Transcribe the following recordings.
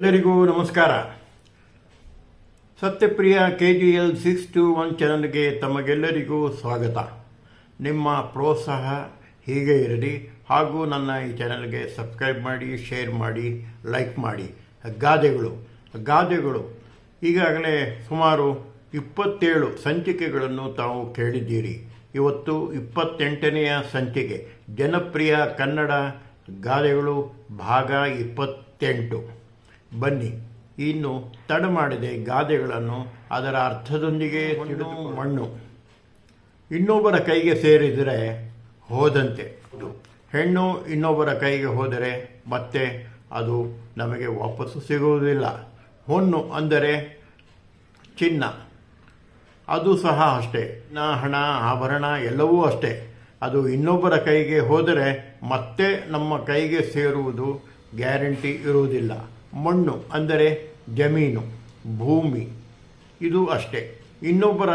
ಎಲ್ಲರಿಗೂ ನಮಸ್ಕಾರ. Sathyapriya K G L six two one ಚಾನಲ್ಗೆ ತಮಗೆಲ್ಲರಿಗೂ ಸ್ವಾಗತ. ನಿಮ್ಮ ಪ್ರೋತ್ಸಾಹ ಹೀಗೆ ಇರಲಿ ಹಾಗೂ ನನ್ನ ಈ ಚಾನಲ್ಗೆ ಸಬ್ಸ್ಕ್ರೈಬ್ ಮಾಡಿ, ಶೇರ್ ಮಾಡಿ, ಲೈಕ್ ಮಾಡಿ. ಗಾದೆಗಳು ಗಾದೆಗಳು. ಈಗಾಗಲೇ ಸುಮಾರು ಇಪ್ಪತ್ತೇಳು ಸಂಚಿಕೆಗಳನ್ನು ತಾವು ಕೇಳಿದ್ದೀರಿ. ಇವತ್ತು ಇಪ್ಪತ್ತೆಂಟನೆಯ ಸಂಚಿಕೆ. ಜನಪ್ರಿಯ ಕನ್ನಡ ಗಾದೆಗಳು ಭಾಗ ಇಪ್ಪತ್ತೆಂಟು. ಬನ್ನಿ. ಇನ್ನು ತಡ ಮಾಡಿದೆ ಗಾದೆಗಳನ್ನು. ಅದರ ಅರ್ಥದೊಂದಿಗೆ ಮಣ್ಣು. ಇನ್ನೊಬ್ಬರ ಕೈಗೆ ಸೇರಿದರೆ ಹೋದಂತೆ. ಹೆಣ್ಣು ಇನ್ನೊಬ್ಬರ ಕೈಗೆ ಹೋದರೆ ಮತ್ತೆ ಅದು ನಮಗೆ ವಾಪಸ್ಸು ಸಿಗುವುದಿಲ್ಲ. ಹೊನ್ನು ಅಂದರೆ ಚಿನ್ನ. ಅದು ಸಹ ಅಷ್ಟೇ. ನಾ ಹಣ, ಆಭರಣ ಎಲ್ಲವೂ ಅಷ್ಟೇ. ಅದು ಇನ್ನೊಬ್ಬರ ಕೈಗೆ ಹೋದರೆ ಮತ್ತೆ ನಮ್ಮ ಕೈಗೆ ಸೇರುವುದು ಗ್ಯಾರಂಟಿ ಇರುವುದಿಲ್ಲ. ಮಣ್ಣು ಅಂದರೆ ಜಮೀನು, ಭೂಮಿ. ಇದು ಅಷ್ಟೇ. ಇನ್ನೊಬ್ಬರ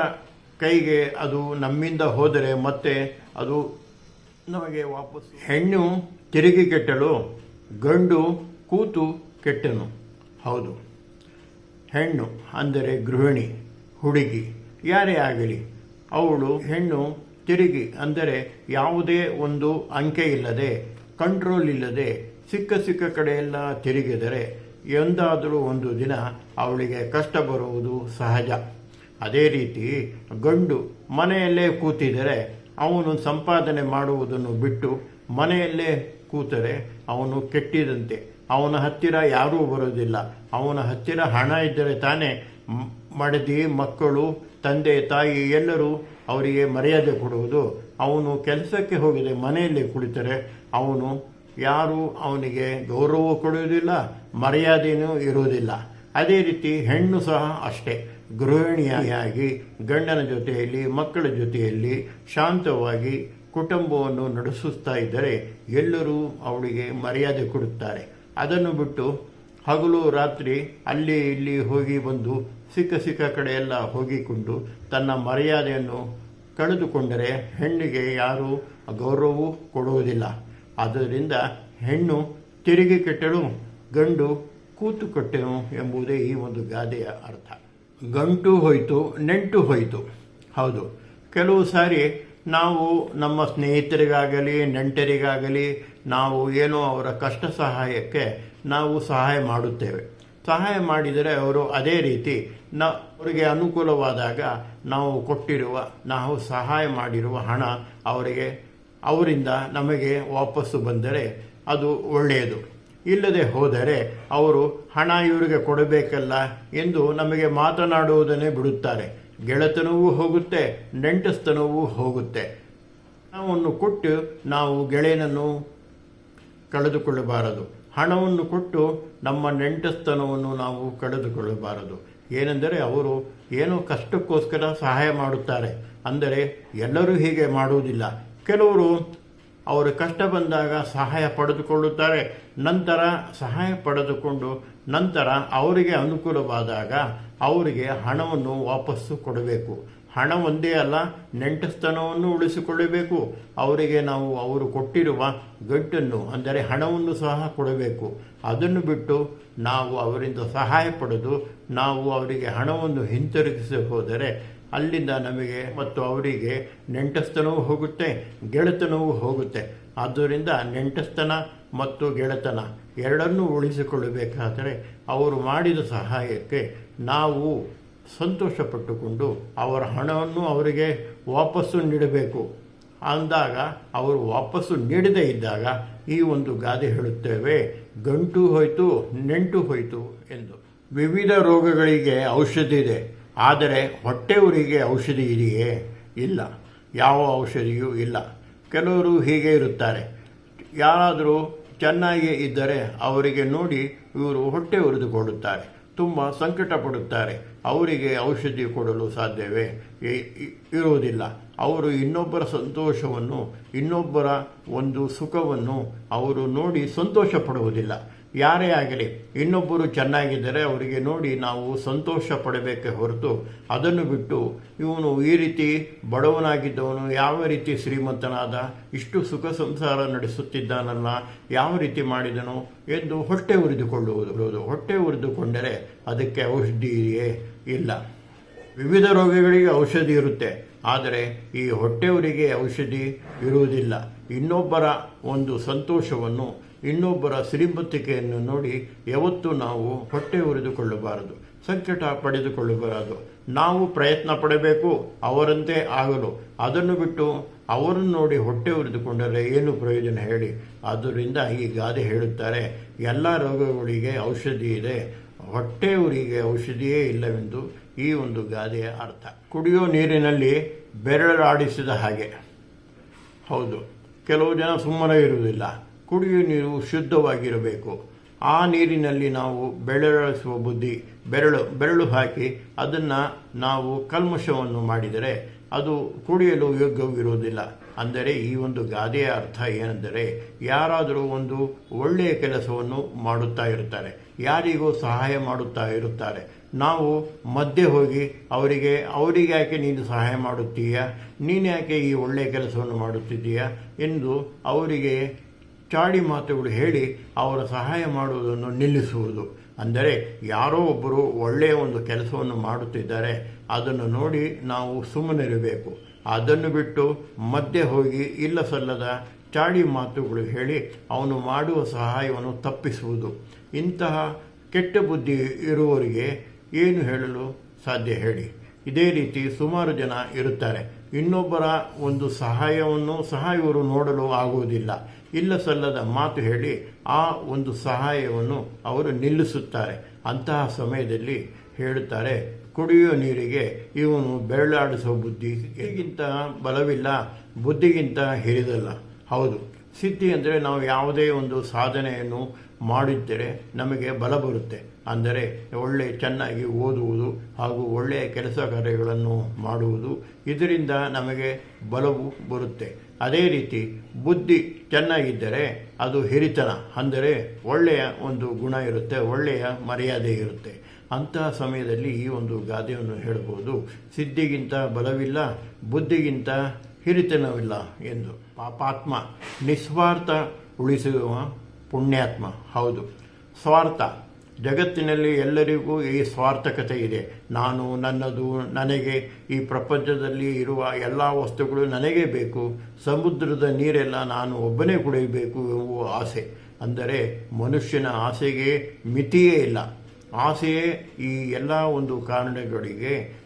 ಕೈಗೆ ಅದು ನಮ್ಮಿಂದ ಹೋದರೆ ಮತ್ತೆ ಅದು ನಮಗೆ ವಾಪಸ್ ಹೆಣ್ಣು ತಿರುಗಿ ಕೆಟ್ಟಳು, ಗಂಡು ಕೂತು ಕೆಟ್ಟನು. ಹೌದು. ಹೆಣ್ಣು ಅಂದರೆ ಗೃಹಿಣಿ, ಹುಡುಗಿ. ಯಾರೇ ಆಗಲಿ, ಅವಳು ಹೆಣ್ಣು ತಿರುಗಿ ಅಂದರೆ ಯಾವುದೇ ಒಂದು ಅಂಕೆ ಇಲ್ಲದೆ ಕಂಟ್ರೋಲ್ ಇಲ್ಲದೆ, ಸಿಕ್ಕ ಸಿಕ್ಕ ಕಡೆಯೆಲ್ಲ ತಿರುಗಿದರೆ ಎಂದಾದರೂ ಒಂದು ದಿನ ಅವಳಿಗೆ ಕಷ್ಟ ಬರುವುದು ಸಹಜ. ಅದೇ ರೀತಿ ಗಂಡು ಮನೆಯಲ್ಲೇ ಕೂತಿದರೆ ಅವನು ಸಂಪಾದನೆ ಮಾಡುವುದನ್ನು ಬಿಟ್ಟು ಮನೆಯಲ್ಲೇ ಕೂತರೆ ಅವನು ಕೆಟ್ಟಿದಂತೆ. ಅವನ ಹತ್ತಿರ ಯಾರೂ ಬರೋದಿಲ್ಲ. ಅವನ ಹತ್ತಿರ ಹಣ ಇದ್ದರೆ ತಾನೇ ಮಡದಿ, ಮಕ್ಕಳು, ತಂದೆ, ತಾಯಿ ಎಲ್ಲರೂ ಅವರಿಗೆ ಮರ್ಯಾದೆ ಕೊಡುವುದು. ಅವನು ಕೆಲಸಕ್ಕೆ ಹೋಗಿದೆ ಮನೆಯಲ್ಲೇ ಕುಳಿತರೆ ಅವನು ಯಾರು ಅವನಿಗೆ ಗೌರವ ಕೊಡುವುದಿಲ್ಲ ಮರ್ಯಾದೆಯೂ ಇರುವುದಿಲ್ಲ. ಅದೇ ರೀತಿ ಹೆಣ್ಣು ಸಹ ಅಷ್ಟೇ. ಗೃಹಿಣಿಯಾಗಿ, ಗಂಡನ ಜೊತೆಯಲ್ಲಿ, ಮಕ್ಕಳ ಜೊತೆಯಲ್ಲಿ ಶಾಂತವಾಗಿ ಕುಟುಂಬವನ್ನು ನಡೆಸುತ್ತಾ ಇದ್ದರೆ ಎಲ್ಲರೂ ಅವಳಿಗೆ ಮರ್ಯಾದೆ ಕೊಡುತ್ತಾರೆ. ಅದನ್ನು ಬಿಟ್ಟು ಹಗಲು ರಾತ್ರಿ ಅಲ್ಲಿ ಇಲ್ಲಿ ಹೋಗಿ ಬಂದು ಸಿಕ್ಕ ಸಿಕ್ಕ ಕಡೆಯೆಲ್ಲ ಹೋಗಿಕೊಂಡು ತನ್ನ ಮರ್ಯಾದೆಯನ್ನು ಕಳೆದುಕೊಂಡರೆ ಹೆಣ್ಣಿಗೆ ಯಾರೂ ಗೌರವವೂ ಕೊಡುವುದಿಲ್ಲ. ಆದ್ದರಿಂದ ಹೆಣ್ಣು ತಿರುಗಿ ಕೆಟ್ಟಳು ಗಂಡು ಕೂತು ಕಟ್ಟೆನು ಎಂಬುದೇ ಈ ಒಂದು ಗಾದೆಯ ಅರ್ಥ. ಗಂಟು ಹೋಯಿತು, ನೆಂಟು ಹೋಯಿತು. ಹೌದು. ಕೆಲವು ಸಾರಿ ನಾವು ನಮ್ಮ ಸ್ನೇಹಿತರಿಗಾಗಲಿ, ನೆಂಟರಿಗಾಗಲಿ ನಾವು ಏನೋ ಅವರ ಕಷ್ಟ ಸಹಾಯಕ್ಕೆ ನಾವು ಸಹಾಯ ಮಾಡುತ್ತೇವೆ. ಸಹಾಯ ಮಾಡಿದರೆ ಅವರು ಅದೇ ರೀತಿ ನ ಅವರಿಗೆ ಅನುಕೂಲವಾದಾಗ ನಾವು ಕೊಟ್ಟಿರುವ, ನಾವು ಸಹಾಯ ಮಾಡಿರುವ ಹಣ ಅವರಿಗೆ, ಅವರಿಂದ ನಮಗೆ ವಾಪಸ್ಸು ಬಂದರೆ ಅದು ಒಳ್ಳೆಯದು. ಇಲ್ಲದೆ ಹೋದರೆ ಅವರು ಹಣ ಇವರಿಗೆ ಕೊಡಬೇಕಲ್ಲ ಎಂದು ನಮಗೆ ಮಾತನಾಡುವುದನ್ನೇ ಬಿಡುತ್ತಾರೆ. ಗೆಳೆತನವೂ ಹೋಗುತ್ತೆ, ನೆಂಟಸ್ತನವೂ ಹೋಗುತ್ತೆ. ಹಣವನ್ನು ಕೊಟ್ಟು ನಾವು ಗೆಳೆಯನನ್ನು ಕಳೆದುಕೊಳ್ಳಬಾರದು. ಹಣವನ್ನು ಕೊಟ್ಟು ನಮ್ಮ ನೆಂಟಸ್ತನವನ್ನು ನಾವು ಕಳೆದುಕೊಳ್ಳಬಾರದು. ಏನೆಂದರೆ ಅವರು ಏನೋ ಕಷ್ಟಕ್ಕೋಸ್ಕರ ಸಹಾಯ ಮಾಡುತ್ತಾರೆ. ಅಂದರೆ ಎಲ್ಲರೂ ಹೀಗೆ ಮಾಡುವುದಿಲ್ಲ. ಕೆಲವರು ಅವರ ಕಷ್ಟ ಬಂದಾಗ ಸಹಾಯ ಪಡೆದುಕೊಳ್ಳುತ್ತಾರೆ. ನಂತರ ಸಹಾಯ ಪಡೆದುಕೊಂಡು ನಂತರ ಅವರಿಗೆ ಅನುಕೂಲವಾದಾಗ ಅವರಿಗೆ ಹಣವನ್ನು ವಾಪಸ್ಸು ಕೊಡಬೇಕು. ಹಣ ಒಂದೇ ಅಲ್ಲ, ನೆಂಟಸ್ತನವನ್ನು ಉಳಿಸಿಕೊಳ್ಳಬೇಕು. ಅವರಿಗೆ ನಾವು, ಅವರು ಕೊಟ್ಟಿರುವ ಗಂಟನ್ನು, ಅಂದರೆ ಹಣವನ್ನು ಸಹ ಕೊಡಬೇಕು. ಅದನ್ನು ಬಿಟ್ಟು ನಾವು ಅವರಿಂದ ಸಹಾಯ ಪಡೆದು ನಾವು ಅವರಿಗೆ ಹಣವನ್ನು ಹಿಂತಿರುಗಿಸಿ ಹೋದರೆ ಅಲ್ಲಿಂದ ನಮಗೆ ಮತ್ತು ಅವರಿಗೆ ನೆಂಟಸ್ತನವೂ ಹೋಗುತ್ತೆ, ಗೆಳೆತನವೂ ಹೋಗುತ್ತೆ. ಆದ್ದರಿಂದ ನೆಂಟಸ್ತನ ಮತ್ತು ಗೆಳೆತನ ಎರಡನ್ನೂ ಉಳಿಸಿಕೊಳ್ಳಬೇಕಾದರೆ ಅವರು ಮಾಡಿದ ಸಹಾಯಕ್ಕೆ ನಾವು ಸಂತೋಷಪಟ್ಟುಕೊಂಡು ಅವರ ಹಣವನ್ನು ಅವರಿಗೆ ವಾಪಸ್ಸು ನೀಡಬೇಕು. ಅಂದಾಗ ಅವರು ವಾಪಸ್ಸು ನೀಡದೇ ಇದ್ದಾಗ ಈ ಒಂದು ಗಾದೆ ಹೇಳುತ್ತೇವೆ, ಗಂಟು ಹೋಯಿತು, ನೆಂಟು ಹೋಯಿತು ಎಂದು. ವಿವಿಧ ರೋಗಗಳಿಗೆ ಔಷಧಿ ಇದೆ. ಆದರೆ ಹೊಟ್ಟೆ ಉರಿಗೆ ಔಷಧಿ ಇದೆಯೇ? ಇಲ್ಲ. ಯಾವ ಔಷಧಿಯೂ ಇಲ್ಲ. ಕೆಲವರು ಹೀಗೆ ಇರುತ್ತಾರೆ. ಯಾರಾದರೂ ಚೆನ್ನಾಗಿ ಇದ್ದರೆ ಅವರಿಗೆ ನೋಡಿ ಇವರು ಹೊಟ್ಟೆ ಉರಿದುಕೊಳ್ಳುತ್ತಾರೆ. ತುಂಬ ಸಂಕಟ ಪಡುತ್ತಾರೆ ಅವರಿಗೆ ಔಷಧಿ ಕೊಡಲು ಸಾಧ್ಯವೇ? ಇರುವುದಿಲ್ಲ. ಅವರು ಇನ್ನೊಬ್ಬರ ಸಂತೋಷವನ್ನು, ಇನ್ನೊಬ್ಬರ ಒಂದು ಸುಖವನ್ನು ಅವರು ನೋಡಿ ಸಂತೋಷ ಪಡುವುದಿಲ್ಲ ಯಾರೇ ಆಗಲಿ, ಇನ್ನೊಬ್ಬರು ಚೆನ್ನಾಗಿದ್ದರೆ ಅವರಿಗೆ ನೋಡಿ ನಾವು ಸಂತೋಷ ಪಡಬೇಕೆ ಹೊರತು ಅದನ್ನು ಬಿಟ್ಟು ಇವನು ಈ ರೀತಿ ಬಡವನಾಗಿದ್ದವನು, ಯಾವ ರೀತಿ ಶ್ರೀಮಂತನಾದ, ಇಷ್ಟು ಸುಖ ಸಂಸಾರ ನಡೆಸುತ್ತಿದ್ದಾನಲ್ಲ, ಯಾವ ರೀತಿ ಮಾಡಿದನು ಎಂದು ಹೊಟ್ಟೆ ಉರಿದುಕೊಳ್ಳುವುದು. ಹೊಟ್ಟೆ ಉರಿದುಕೊಂಡರೆ ಅದಕ್ಕೆ ಔಷಧಿಯೇ ಇಲ್ಲ. ವಿವಿಧ ರೋಗಗಳಿಗೆ ಔಷಧಿ ಇರುತ್ತೆ, ಆದರೆ ಈ ಹೊಟ್ಟೆಯವರಿಗೆ ಔಷಧಿ ಇರುವುದಿಲ್ಲ. ಇನ್ನೊಬ್ಬರ ಒಂದು ಸಂತೋಷವನ್ನು ಇನ್ನೊಬ್ಬರ ಸಿರಿಬುತ್ತಿಕೆಯನ್ನು ನೋಡಿ ಯಾವತ್ತೂ ನಾವು ಹೊಟ್ಟೆ ಉರಿದುಕೊಳ್ಳಬಾರದು, ಸಂಕಟ ಪಡೆದುಕೊಳ್ಳಬಾರದು. ನಾವು ಪ್ರಯತ್ನ ಪಡಬೇಕು, ಅವರಂತೆ ಆಗಲು. ಅದನ್ನು ಬಿಟ್ಟು ಅವರನ್ನು ನೋಡಿ ಹೊಟ್ಟೆ ಉರಿದುಕೊಂಡರೆ ಏನು ಪ್ರಯೋಜನ ಹೇಳಿ. ಆದ್ದರಿಂದ ಈ ಗಾದೆ ಹೇಳುತ್ತಾರೆ, ಎಲ್ಲ ರೋಗಗಳಿಗೆ ಔಷಧಿ ಇದೆ. ಹೊಟ್ಟೆ ಉರಿಗೆ ಔಷಧಿಯೇ ಇಲ್ಲವೆಂದು ಈ ಒಂದು ಗಾದೆಯ ಅರ್ಥ. ಕುಡಿಯೋ ನೀರಿನಲ್ಲಿ ಬೆರಳಾಡಿಸಿದ ಹಾಗೆ. ಹೌದು, ಕೆಲವು ಜನ ಸುಮ್ಮನೆ ಇರುವುದಿಲ್ಲ. ಕುಡಿಯುವ ನೀರು ಶುದ್ಧವಾಗಿರಬೇಕು. ಆ ನೀರಿನಲ್ಲಿ ನಾವು ಬೆಳೆಸುವ ಬುದ್ಧಿ, ಬೆರಳು ಬೆರಳು ಹಾಕಿ ಅದನ್ನು ನಾವು ಕಲ್ಮಶವನ್ನು ಮಾಡಿದರೆ ಅದು ಕುಡಿಯಲು ಯೋಗ್ಯವಿರುವುದಿಲ್ಲ ಅಂದರೆ ಈ ಒಂದು ಗಾದೆಯ ಅರ್ಥ ಏನೆಂದರೆ ಯಾರಾದರೂ ಒಂದು ಒಳ್ಳೆಯ ಕೆಲಸವನ್ನು ಮಾಡುತ್ತಾ ಇರುತ್ತಾರೆ, ಯಾರಿಗೂ ಸಹಾಯ ಮಾಡುತ್ತಾ ಇರುತ್ತಾರೆ. ನಾವು ಮಧ್ಯೆ ಹೋಗಿ ಅವರಿಗೆ ಅವರಿಗೆ ಯಾಕೆ ನೀನು ಸಹಾಯ ಮಾಡುತ್ತೀಯಾ? ನೀನು ಯಾಕೆ ಈ ಒಳ್ಳೆಯ ಕೆಲಸವನ್ನು ಮಾಡುತ್ತಿದ್ದೀಯಾ? ಎಂದು ಅವರಿಗೆ ಚಾಡಿ ಮಾತುಗಳು ಹೇಳಿ ಅವರ ಸಹಾಯ ಮಾಡುವುದನ್ನು ನಿಲ್ಲಿಸುವುದು. ಅಂದರೆ ಯಾರೋ ಒಬ್ಬರು ಒಳ್ಳೆಯ ಒಂದು ಕೆಲಸವನ್ನು ಮಾಡುತ್ತಿದ್ದಾರೆ, ಅದನ್ನು ನೋಡಿ ನಾವು ಸುಮ್ಮನಿರಬೇಕು. ಅದನ್ನು ಬಿಟ್ಟು ಮಧ್ಯೆ ಹೋಗಿ ಇಲ್ಲ ಸಲ್ಲದ ಚಾಡಿ ಮಾತುಗಳು ಹೇಳಿ ಅವನು ಮಾಡುವ ಸಹಾಯವನ್ನು ತಪ್ಪಿಸುವುದು. ಇಂತಹ ಕೆಟ್ಟ ಬುದ್ಧಿ ಇರುವವರಿಗೆ ಏನು ಹೇಳಲು ಸಾಧ್ಯ ಹೇಳಿ. ಇದೇ ರೀತಿ ಸುಮಾರು ಜನ ಇರುತ್ತಾರೆ. ಇನ್ನೊಬ್ಬರ ಒಂದು ಸಹಾಯವನ್ನು ಸಹ ಇವರು ನೋಡಲು ಆಗುವುದಿಲ್ಲ. ಇಲ್ಲ ಸಲ್ಲದ ಮಾತು ಹೇಳಿ ಆ ಒಂದು ಸಹಾಯವನ್ನು ಅವರು ನಿಲ್ಲಿಸುತ್ತಾರೆ. ಅಂತಹ ಸಮಯದಲ್ಲಿ ಹೇಳುತ್ತಾರೆ, ಕುಡಿಯುವ ನೀರಿಗೆ ಇವನು ಬೆರಳಾಡಿಸುವ ಬುದ್ಧಿ ಹೇಗಿಂತ ಬಲವಿಲ್ಲ, ಬುದ್ಧಿಗಿಂತ ಹಿರಿದಲ್ಲ. ಹೌದು, ಸಿದ್ಧಿ ಅಂದರೆ ನಾವು ಯಾವುದೇ ಒಂದು ಸಾಧನೆಯನ್ನು ಮಾಡಿದ್ದರೆ ನಮಗೆ ಬಲ ಬರುತ್ತೆ. ಅಂದರೆ ಒಳ್ಳೆ ಚೆನ್ನಾಗಿ ಓದುವುದು ಹಾಗೂ ಒಳ್ಳೆಯ ಕೆಲಸ ಕಾರ್ಯಗಳನ್ನು ಮಾಡುವುದು ಇದರಿಂದ ನಮಗೆ ಬಲವು ಬರುತ್ತೆ. ಅದೇ ರೀತಿ ಬುದ್ಧಿ ಚೆನ್ನಾಗಿದ್ದರೆ ಅದು ಹಿರಿತನ, ಅಂದರೆ ಒಳ್ಳೆಯ ಒಂದು ಗುಣ ಇರುತ್ತೆ, ಒಳ್ಳೆಯ ಮರ್ಯಾದೆ ಇರುತ್ತೆ. ಅಂತಹ ಸಮಯದಲ್ಲಿ ಈ ಒಂದು ಗಾದೆಯನ್ನು ಹೇಳಬಹುದು ಸಿದ್ಧಿಗಿಂತ ಬಲವಿಲ್ಲ, ಬುದ್ಧಿಗಿಂತ ಹಿರಿತನವಿಲ್ಲ ಎಂದು. ಪಾಪಾತ್ಮ, ನಿಸ್ವಾರ್ಥ ಉಳಿಸುವ ಪುಣ್ಯಾತ್ಮ. ಹೌದು. ಸ್ವಾರ್ಥ. ಜಗತ್ತಿನಲ್ಲಿ ಎಲ್ಲರಿಗೂ ಈ ಸ್ವಾರ್ಥಕತೆ ಇದೆ. ನಾನು, ನನ್ನದು, ನನಗೆ ಈ ಪ್ರಪಂಚದಲ್ಲಿ ಇರುವ ಎಲ್ಲ ವಸ್ತುಗಳು ನನಗೆ ಬೇಕು. ಸಮುದ್ರದ ನೀರೆಲ್ಲ ನಾನು ಒಬ್ಬನೇ ಕುಡಿಯಬೇಕು ಎಂಬುವ ಆಸೆ. ಅಂದರೆ ಮನುಷ್ಯನ ಆಸೆಗೆ ಮಿತಿಯೇ ಇಲ್ಲ. ಆಸೆಯೇ ಈ ಎಲ್ಲ ಒಂದು ಕಾರಣಗಳಿಗೆ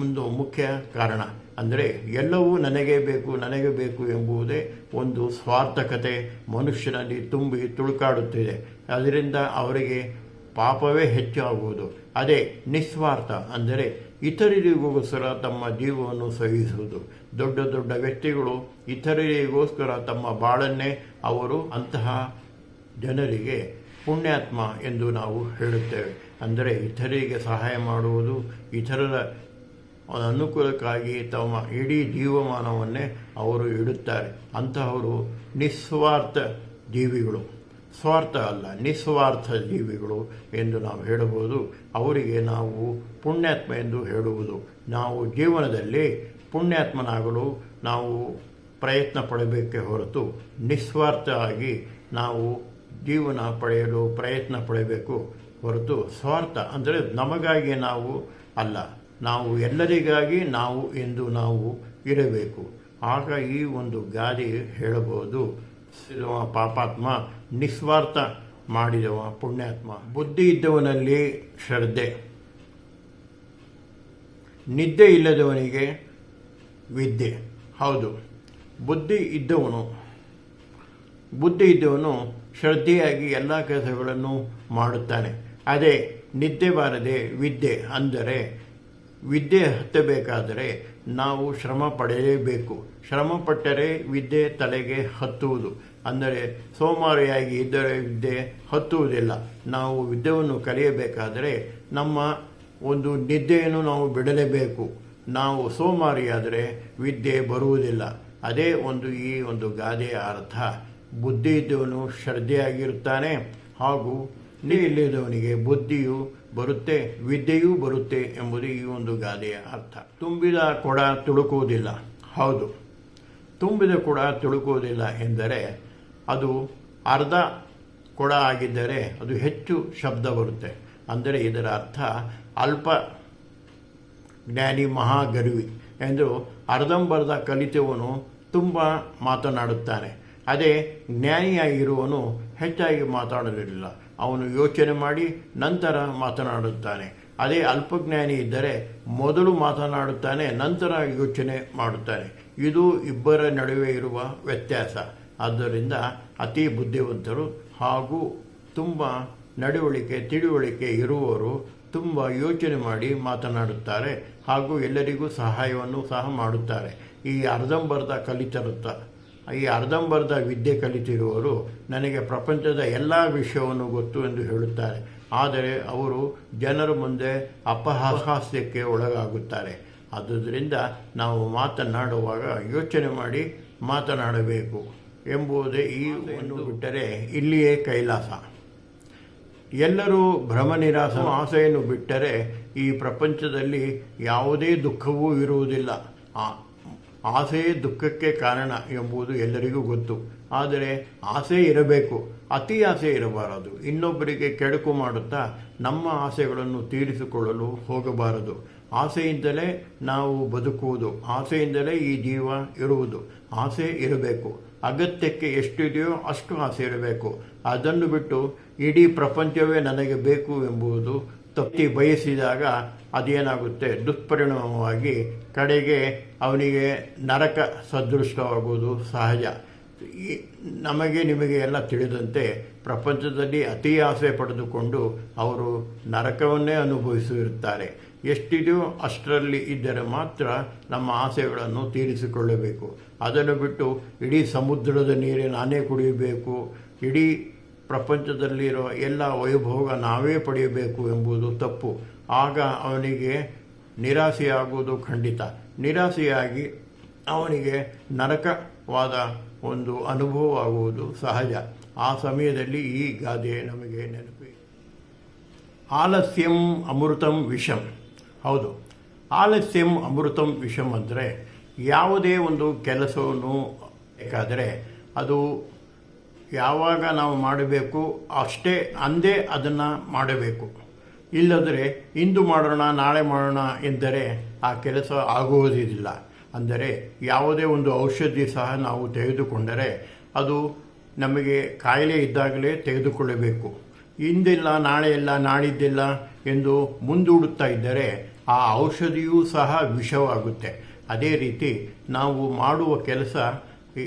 ಒಂದು ಮುಖ್ಯ ಕಾರಣ. ಅಂದರೆ ಎಲ್ಲವೂ ನನಗೆ ಬೇಕು ನನಗೆ ಬೇಕು ಎಂಬುದೇ ಒಂದು ಸ್ವಾರ್ಥಕತೆ. ಮನುಷ್ಯನಲ್ಲಿ ತುಂಬಿ ತುಳುಕಾಡುತ್ತಿದೆ. ಅದರಿಂದ ಅವರಿಗೆ ಪಾಪವೇ ಹೆಚ್ಚಾಗುವುದು. ಅದೇ ನಿಸ್ವಾರ್ಥ, ಅಂದರೆ ಇತರರಿಗೋಸ್ಕರ ತಮ್ಮ ಜೀವವನ್ನು ಸಹಿಸುವುದು. ದೊಡ್ಡ ದೊಡ್ಡ ವ್ಯಕ್ತಿಗಳು ಇತರರಿಗೋಸ್ಕರ ತಮ್ಮ ಬಾಳನ್ನೇ ಅವರು ಅಂತಹ ಜನರಿಗೆ ಪುಣ್ಯಾತ್ಮ ಎಂದು ನಾವು ಹೇಳುತ್ತೇವೆ. ಅಂದರೆ ಇತರರಿಗೆ ಸಹಾಯ ಮಾಡುವುದು, ಇತರರ ಅನುಕೂಲಕ್ಕಾಗಿ ತಮ್ಮ ಇಡೀ ಜೀವಮಾನವನ್ನೇ ಅವರು ಇಡುತ್ತಾರೆ. ಅಂತಹವರು ನಿಸ್ವಾರ್ಥ ಜೀವಿಗಳು. ಸ್ವಾರ್ಥ ಅಲ್ಲ, ನಿಸ್ವಾರ್ಥ ಜೀವಿಗಳು ಎಂದು ನಾವು ಹೇಳಬಹುದು. ಅವರಿಗೆ ನಾವು ಪುಣ್ಯಾತ್ಮ ಎಂದು ಹೇಳುವುದು. ನಾವು ಜೀವನದಲ್ಲಿ ಪುಣ್ಯಾತ್ಮನಾಗಲು ನಾವು ಪ್ರಯತ್ನ ಪಡಬೇಕೇ ಹೊರತು ನಿಸ್ವಾರ್ಥ ಆಗಿ ನಾವು ಜೀವನ ಪಡೆಯಲು ಪ್ರಯತ್ನ ಪಡಬೇಕು ಹೊರತು ಸ್ವಾರ್ಥ ಅಂದರೆ ನಮಗಾಗಿ ನಾವು ಅಲ್ಲ, ನಾವು ಎಲ್ಲರಿಗಾಗಿ ನಾವು ಎಂದು ನಾವು ಇರಬೇಕು. ಆಗ ಈ ಒಂದು ಗಾದೆ ಹೇಳಬಹುದು. ಪಾಪಾತ್ಮ ನಿಸ್ವಾರ್ಥ ಮಾಡಿದವ ಪುಣ್ಯಾತ್ಮ. ಬುದ್ಧಿ ಇದ್ದವನಲ್ಲಿ ಶ್ರದ್ಧೆ. ನಿದ್ದೆ ಇಲ್ಲದವನಿಗೆ ವಿದ್ಯೆ. ಹೌದು. ಬುದ್ಧಿ ಇದ್ದವನು ಬುದ್ಧಿ ಇದ್ದವನು ಶ್ರದ್ಧೆಯಾಗಿ ಎಲ್ಲ ಕೆಲಸಗಳನ್ನು ಮಾಡುತ್ತಾನೆ. ಅದೇ ನಿದ್ದೆ ಬಾರದೆ ವಿದ್ಯೆ ಅಂದರೆ ವಿದ್ಯೆ ಹತ್ತಬೇಕಾದರೆ ನಾವು ಶ್ರಮ ಪಡೆಯಲೇಬೇಕು ಶ್ರಮ ಪಟ್ಟರೆ ವಿದ್ಯೆ ತಲೆಗೆ ಹತ್ತುವುದು. ಅಂದರೆ ಸೋಮಾರಿಯಾಗಿ ಇದ್ದರೆ ವಿದ್ಯೆ ಹತ್ತುವುದಿಲ್ಲ. ನಾವು ವಿದ್ಯೆಯನ್ನು ಕಲಿಯಬೇಕಾದರೆ ನಮ್ಮ ಒಂದು ನಿದ್ದೆಯನ್ನು ನಾವು ಬಿಡಲೇಬೇಕು. ನಾವು ಸೋಮಾರಿಯಾದರೆ ವಿದ್ಯೆ ಬರುವುದಿಲ್ಲ. ಅದೇ ಒಂದು ಈ ಒಂದು ಗಾದೆಯ ಅರ್ಥ. ಬುದ್ಧಿ ಇದ್ದವನು ಶ್ರದ್ಧೆಯಾಗಿರುತ್ತಾನೆ ಹಾಗೂ ಇಲ್ಲದವನಿಗೆ ಬುದ್ಧಿಯು ಬರುತ್ತೆ, ವಿದ್ಯೆಯೂ ಬರುತ್ತೆ ಎಂಬುದು ಈ ಒಂದು ಗಾದೆಯ ಅರ್ಥ. ತುಂಬಿದ ಕೊಡ ತುಳುಕುವುದಿಲ್ಲ. ಹೌದು. ತುಂಬಿದ ಕೊಡ ತುಳುಕುವುದಿಲ್ಲ ಎಂದರೆ ಅದು ಅರ್ಧ ಕೊಡ ಆಗಿದ್ದರೆ ಅದು ಹೆಚ್ಚು ಶಬ್ದ ಬರುತ್ತೆ. ಅಂದರೆ ಇದರ ಅರ್ಥ ಅಲ್ಪ ಜ್ಞಾನಿ ಮಹಾಗರ್ವಿ ಎಂದು ಅರ್ಧಂಬರ್ಧ ಕಲಿತವನು ತುಂಬ ಮಾತನಾಡುತ್ತಾನೆ. ಅದೇ ಜ್ಞಾನಿಯಾಗಿರುವನು ಹೆಚ್ಚಾಗಿ ಮಾತಾಡಲಿಲ್ಲ. ಅವನು ಯೋಚನೆ ಮಾಡಿ ನಂತರ ಮಾತನಾಡುತ್ತಾನೆ. ಅದೇ ಅಲ್ಪಜ್ಞಾನಿ ಇದ್ದರೆ ಮೊದಲು ಮಾತನಾಡುತ್ತಾನೆ, ನಂತರ ಯೋಚನೆ ಮಾಡುತ್ತಾನೆ. ಇದು ಇಬ್ಬರ ನಡುವೆ ಇರುವ ವ್ಯತ್ಯಾಸ. ಆದ್ದರಿಂದ ಅತಿ ಬುದ್ಧಿವಂತರು ಹಾಗೂ ತುಂಬ ನಡವಳಿಕೆ, ತಿಳುವಳಿಕೆ ಇರುವವರು ತುಂಬ ಯೋಚನೆ ಮಾಡಿ ಮಾತನಾಡುತ್ತಾರೆ ಹಾಗೂ ಎಲ್ಲರಿಗೂ ಸಹಾಯವನ್ನು ಸಹ ಮಾಡುತ್ತಾರೆ. ಈ ಅರ್ಧಂಬರ್ಧ ಕಲಿತರುತ್ತ, ಈ ಅರ್ಧಂಬರ್ಧ ವಿದ್ಯೆ ಕಲಿತಿರುವವರು ನನಗೆ ಪ್ರಪಂಚದ ಎಲ್ಲ ವಿಷಯವನ್ನು ಗೊತ್ತು ಎಂದು ಹೇಳುತ್ತಾರೆ. ಆದರೆ ಅವರು ಜನರ ಮುಂದೆ ಅಪಹಾಸ್ಯಕ್ಕೆ ಒಳಗಾಗುತ್ತಾರೆ. ಆದ್ದರಿಂದ ನಾವು ಮಾತನಾಡುವಾಗ ಯೋಚನೆ ಮಾಡಿ ಮಾತನಾಡಬೇಕು. ಎಂಬುದೇ ಈ ಒಂದು ಬಿಟ್ಟರೆ ಇಲ್ಲಿಯೇ ಕೈಲಾಸ. ಎಲ್ಲರೂ ಭ್ರಮ ನಿರಾಸ ಆಸೆಯನ್ನು ಬಿಟ್ಟರೆ ಈ ಪ್ರಪಂಚದಲ್ಲಿ ಯಾವುದೇ ದುಃಖವೂ ಇರುವುದಿಲ್ಲ. ಆಸೆಯೇ ದುಃಖಕ್ಕೆ ಕಾರಣ ಎಂಬುದು ಎಲ್ಲರಿಗೂ ಗೊತ್ತು. ಆದರೆ ಆಸೆ ಇರಬೇಕು. ಅತಿ ಆಸೆ ಇರಬಾರದು. ಇನ್ನೊಬ್ಬರಿಗೆ ಕೆಡುಕು ಮಾಡುತ್ತಾ ನಮ್ಮ ಆಸೆಗಳನ್ನು ತೀರಿಸಿಕೊಳ್ಳಲು ಹೋಗಬಾರದು. ಆಸೆಯಿಂದಲೇ ನಾವು ಬದುಕುವುದು. ಆಸೆಯಿಂದಲೇ ಈ ಜೀವ ಇರುವುದು. ಆಸೆ ಇರಬೇಕು. ಅಗತ್ಯಕ್ಕೆ ಎಷ್ಟಿದೆಯೋ ಅಷ್ಟು ಆಸೆ ಇರಬೇಕು ಅದನ್ನು ಬಿಟ್ಟು ಇಡೀ ಪ್ರಪಂಚವೇ ನನಗೆ ಬೇಕು ಎಂಬುದು ತಪ್ಪಿ ಬಯಸಿದಾಗ ಅದೇನಾಗುತ್ತೆ? ದುಷ್ಪರಿಣಾಮವಾಗಿ ಕಡೆಗೆ ಅವನಿಗೆ ನರಕ ಸದೃಷ್ಟವಾಗುವುದು ಸಹಜ. ಈ ನಮಗೆ ನಿಮಗೆ ಎಲ್ಲ ತಿಳಿದಂತೆ ಪ್ರಪಂಚದಲ್ಲಿ ಅತಿ ಆಸೆ ಪಡೆದುಕೊಂಡು ಅವರು ನರಕವನ್ನೇ ಅನುಭವಿಸಿರುತ್ತಾರೆ ಎಷ್ಟಿದೆಯೋ ಅಷ್ಟರಲ್ಲಿ ಇದ್ದರೆ ಮಾತ್ರ ನಮ್ಮ ಆಸೆಗಳನ್ನು ತೀರಿಸಿಕೊಳ್ಳಬೇಕು. ಅದನ್ನು ಬಿಟ್ಟು ಇಡೀ ಸಮುದ್ರದ ನೀರೇ ನಾನೇ ಕುಡಿಯಬೇಕು. ಇಡೀ ಪ್ರಪಂಚದಲ್ಲಿರೋ ಎಲ್ಲ ವೈಭೋಗ ನಾವೇ ಪಡೆಯಬೇಕು ಎಂಬುದು ತಪ್ಪು. ಆಗ ಅವನಿಗೆ ನಿರಾಸೆಯಾಗುವುದು ಖಂಡಿತ. ನಿರಾಸೆಯಾಗಿ ಅವನಿಗೆ ನರಕವಾದ ಒಂದು ಅನುಭವ ಆಗುವುದು ಸಹಜ. ಆ ಸಮಯದಲ್ಲಿ ಈ ಗಾದೆ ನಮಗೆ ನೆನಪಿ. ಆಲಸ್ಯಂ ಅಮೃತಂ ವಿಷಂ. ಹೌದು. ಆಲಸ್ಯಂ ಅಮೃತಂ ವಿಷಂ ಅಂದರೆ ಯಾವುದೇ ಒಂದು ಕೆಲಸವನ್ನು ಬೇಕಾದರೆ ಅದು ಯಾವಾಗ ನಾವು ಮಾಡಬೇಕು ಅಷ್ಟೇ ಅಂದೇ ಅದನ್ನು ಮಾಡಬೇಕು. ಇಲ್ಲದರೆ ಇಂದು ಮಾಡೋಣ, ನಾಳೆ ಮಾಡೋಣ ಎಂದರೆ ಆ ಕೆಲಸ ಆಗುವುದಿಲ್ಲ. ಅಂದರೆ ಯಾವುದೇ ಒಂದು ಔಷಧಿ ಸಹ ನಾವು ತೆಗೆದುಕೊಂಡರೆ ಅದು ನಮಗೆ ಕಾಯಿಲೆ ಇದ್ದಾಗಲೇ ತೆಗೆದುಕೊಳ್ಳಬೇಕು. ಇಂದಿಲ್ಲ ನಾಳೆ ಇಲ್ಲ ನಾಳಿದ್ದಿಲ್ಲ ಎಂದು ಮುಂದೂಡುತ್ತಾ ಇದ್ದರೆ ಆ ಔಷಧಿಯೂ ಸಹ ವಿಷವಾಗುತ್ತೆ. ಅದೇ ರೀತಿ ನಾವು ಮಾಡುವ ಕೆಲಸ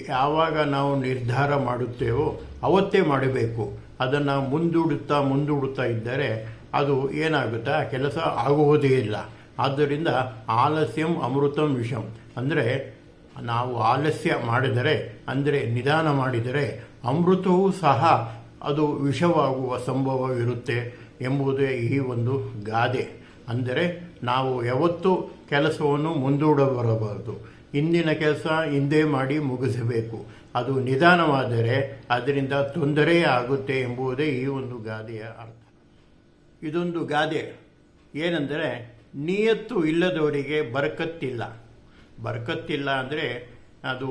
ಯಾವಾಗ ನಾವು ನಿರ್ಧಾರ ಮಾಡುತ್ತೇವೋ ಅವತ್ತೇ ಮಾಡಬೇಕು. ಅದನ್ನು ಮುಂದೂಡುತ್ತಾ ಮುಂದೂಡುತ್ತಾ ಇದ್ದರೆ ಅದು ಏನಾಗುತ್ತೆ? ಆ ಕೆಲಸ ಆಗುವುದೇ ಇಲ್ಲ. ಆದ್ದರಿಂದ ಆಲಸ್ಯಂ ಅಮೃತಂ ವಿಷಂ. ಅಂದರೆ ನಾವು ಆಲಸ್ಯ ಮಾಡಿದರೆ, ಅಂದರೆ ನಿಧಾನ ಮಾಡಿದರೆ ಅಮೃತವೂ ಸಹ ಅದು ವಿಷವಾಗುವ ಸಂಭವವಿರುತ್ತೆ ಎಂಬುದೇ ಈ ಒಂದು ಗಾದೆ. ಅಂದರೆ ನಾವು ಯಾವತ್ತೂ ಕೆಲಸವನ್ನು ಮುಂದೂಡಬರಬಾರದು ಇಂದಿನ ಕೆಲಸ ಹಿಂದೆ ಮಾಡಿ ಮುಗಿಸಬೇಕು. ಅದು ನಿಧಾನವಾದರೆ ಅದರಿಂದ ತೊಂದರೆ ಆಗುತ್ತೆ ಎಂಬುದೇ ಈ ಒಂದು ಗಾದೆಯ ಅರ್ಥ. ಇದೊಂದು ಗಾದೆ. ಏನೆಂದರೆ ನಿಯತ್ತು ಇಲ್ಲದವರಿಗೆ ಬರಕತ್ತಿಲ್ಲ. ಬರಕತ್ತಿಲ್ಲ ಅಂದರೆ ಅದು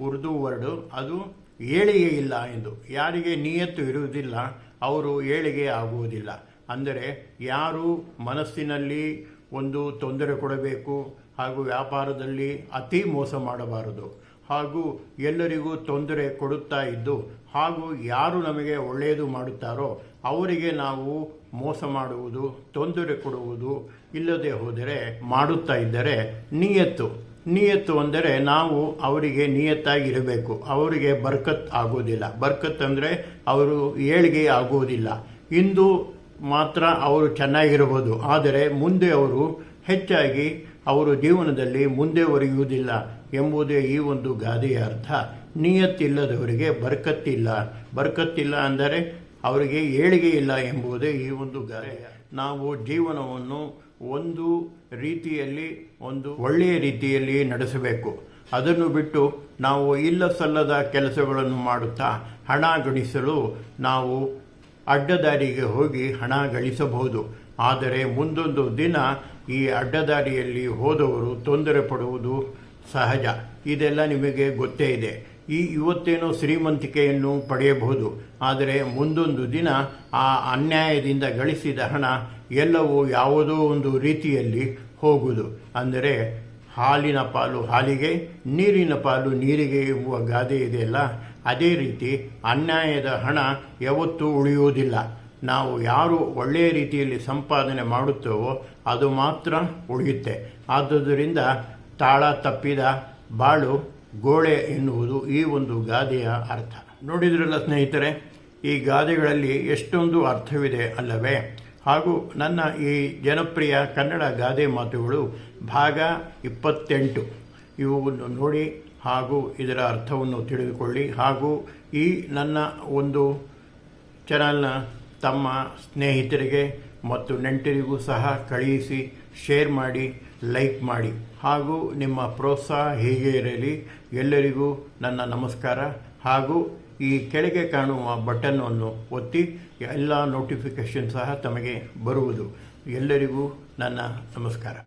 ಉರ್ದು ವರ್ಡು, ಅದು ಏಳಿಗೆ ಇಲ್ಲ ಎಂದು. ಯಾರಿಗೆ ನಿಯತ್ತು ಇರುವುದಿಲ್ಲ, ಅವರು ಏಳಿಗೆ ಆಗುವುದಿಲ್ಲ. ಅಂದರೆ ಯಾರು ಮನಸ್ಸಿನಲ್ಲಿ ಒಂದು ತೊಂದರೆ ಕೊಡಬೇಕು ಹಾಗೂ ವ್ಯಾಪಾರದಲ್ಲಿ ಅತಿ ಮೋಸ ಮಾಡಬಾರದು ಹಾಗೂ ಎಲ್ಲರಿಗೂ ತೊಂದರೆ ಕೊಡುತ್ತಾ ಇದ್ದು, ಹಾಗೂ ಯಾರು ನಮಗೆ ಒಳ್ಳೆಯದು ಮಾಡುತ್ತಾರೋ, ಅವರಿಗೆ ನಾವು ಮೋಸ ಮಾಡುವುದು, ತೊಂದರೆ ಕೊಡುವುದು ಇಲ್ಲದೆ ಹೋದರೆ ಮಾಡುತ್ತಾ ಇದ್ದರೆ ನಿಯತ್ತು. ನಿಯತ್ತು ಅಂದರೆ ನಾವು ಅವರಿಗೆ ನಿಯತ್ತಾಗಿರಬೇಕು. ಅವರಿಗೆ ಬರ್ಕತ್ ಆಗೋದಿಲ್ಲ. ಬರ್ಕತ್ ಅಂದರೆ ಅವರು ಏಳಿಗೆ ಆಗುವುದಿಲ್ಲ ಇಂದು ಮಾತ್ರ ಅವರು ಚೆನ್ನಾಗಿರಬಹುದು ಆದರೆ ಮುಂದೆ ಅವರು ಹೆಚ್ಚಾಗಿ ಅವರು ಜೀವನದಲ್ಲಿ ಮುಂದೆ ಒರೆಯುವುದಿಲ್ಲ ಎಂಬುದೇ ಈ ಒಂದು ಗಾದೆಯ ಅರ್ಥ. ನಿಯತ್ತಿಲ್ಲದವರಿಗೆ ಬರ್ಕತ್ತಿಲ್ಲ. ಬರ್ಕತ್ತಿಲ್ಲ ಅಂದರೆ ಅವರಿಗೆ ಏಳಿಗೆ ಇಲ್ಲ ಎಂಬುದೇ ಈ ಒಂದು ಗಾದೆಯ ನಾವು ಜೀವನವನ್ನು ಒಂದು ರೀತಿಯಲ್ಲಿ, ಒಂದು ಒಳ್ಳೆಯ ರೀತಿಯಲ್ಲಿ ನಡೆಸಬೇಕು. ಅದನ್ನು ಬಿಟ್ಟು ನಾವು ಇಲ್ಲ ಸಲ್ಲದ ಕೆಲಸಗಳನ್ನು ಮಾಡುತ್ತಾ ಹಣ ಗಳಿಸಲು ನಾವು ಅಡ್ಡದಾರಿಗೆ ಹೋಗಿ ಹಣ ಗಳಿಸಬಹುದು. ಆದರೆ ಮುಂದೊಂದು ದಿನ ಈ ಅಡ್ಡದಾರಿಯಲ್ಲಿ ಹೋದವರು ತೊಂದರೆ ಪಡುವುದು ಸಹಜ. ಇದೆಲ್ಲ ನಿಮಗೆ ಗೊತ್ತೇ ಇದೆ. ಈ ಇವತ್ತೇನೋ ಶ್ರೀಮಂತಿಕೆಯನ್ನು ಪಡೆಯಬಹುದು. ಆದರೆ ಮುಂದೊಂದು ದಿನ ಆ ಅನ್ಯಾಯದಿಂದ ಗಳಿಸಿದ ಹಣ ಎಲ್ಲವೂ ಯಾವುದೋ ಒಂದು ರೀತಿಯಲ್ಲಿ ಹೋಗುವುದು ಅಂದರೆ ಹಾಲಿನ ಪಾಲು ಹಾಲಿಗೆ, ನೀರಿನ ಪಾಲು ನೀರಿಗೆ ಎಂಬುವ ಗಾದೆ ಇದೆಯಲ್ಲ, ಅದೇ ರೀತಿ ಅನ್ಯಾಯದ ಹಣ ಯಾವತ್ತೂ ಉಳಿಯುವುದಿಲ್ಲ. ನಾವು ಯಾರು ಒಳ್ಳೆಯ ರೀತಿಯಲ್ಲಿ ಸಂಪಾದನೆ ಮಾಡುತ್ತೇವೋ ಅದು ಮಾತ್ರ ಉಳಿಯುತ್ತೆ. ಆದುದರಿಂದ ತಾಳ ತಪ್ಪಿದ ಬಾಳು ಗೋಳೆ ಎನ್ನುವುದು ಈ ಒಂದು ಗಾದೆಯ ಅರ್ಥ. ನೋಡಿದ್ರಲ್ಲ ಸ್ನೇಹಿತರೆ, ಈ ಗಾದೆಗಳಲ್ಲಿ ಎಷ್ಟೊಂದು ಅರ್ಥವಿದೆ ಅಲ್ಲವೇ? ಹಾಗೂ ನನ್ನ ಈ ಜನಪ್ರಿಯ ಕನ್ನಡ ಗಾದೆ ಮಾತುಗಳು ಭಾಗ ಇಪ್ಪತ್ತೆಂಟು. ಇವುಗಳನ್ನು ನೋಡಿ ಹಾಗೂ ಇದರ ಅರ್ಥವನ್ನು ತಿಳಿದುಕೊಳ್ಳಿ ಹಾಗೂ ಈ ನನ್ನ ಒಂದು ಚಾನಲ್ನ ತಮ್ಮ ಸ್ನೇಹಿತರಿಗೆ ಮತ್ತು ನೆಂಟರಿಗೂ ಸಹ ಕಳುಹಿಸಿ ಶೇರ್ ಮಾಡಿ, ಲೈಕ್ ಮಾಡಿ ಹಾಗೂ ನಿಮ್ಮ ಪ್ರೋತ್ಸಾಹ ಹೀಗೆ ಇರಲಿ ಎಲ್ಲರಿಗೂ ನನ್ನ ನಮಸ್ಕಾರ ಹಾಗೂ ಈ ಕೆಳಗೆ ಕಾಣುವ ಬಟನ್ನನ್ನು ಒತ್ತಿ ಎಲ್ಲ ನೋಟಿಫಿಕೇಷನ್ ಸಹ ತಮಗೆ ಬರುವುದು. ಎಲ್ಲರಿಗೂ ನನ್ನ ನಮಸ್ಕಾರ.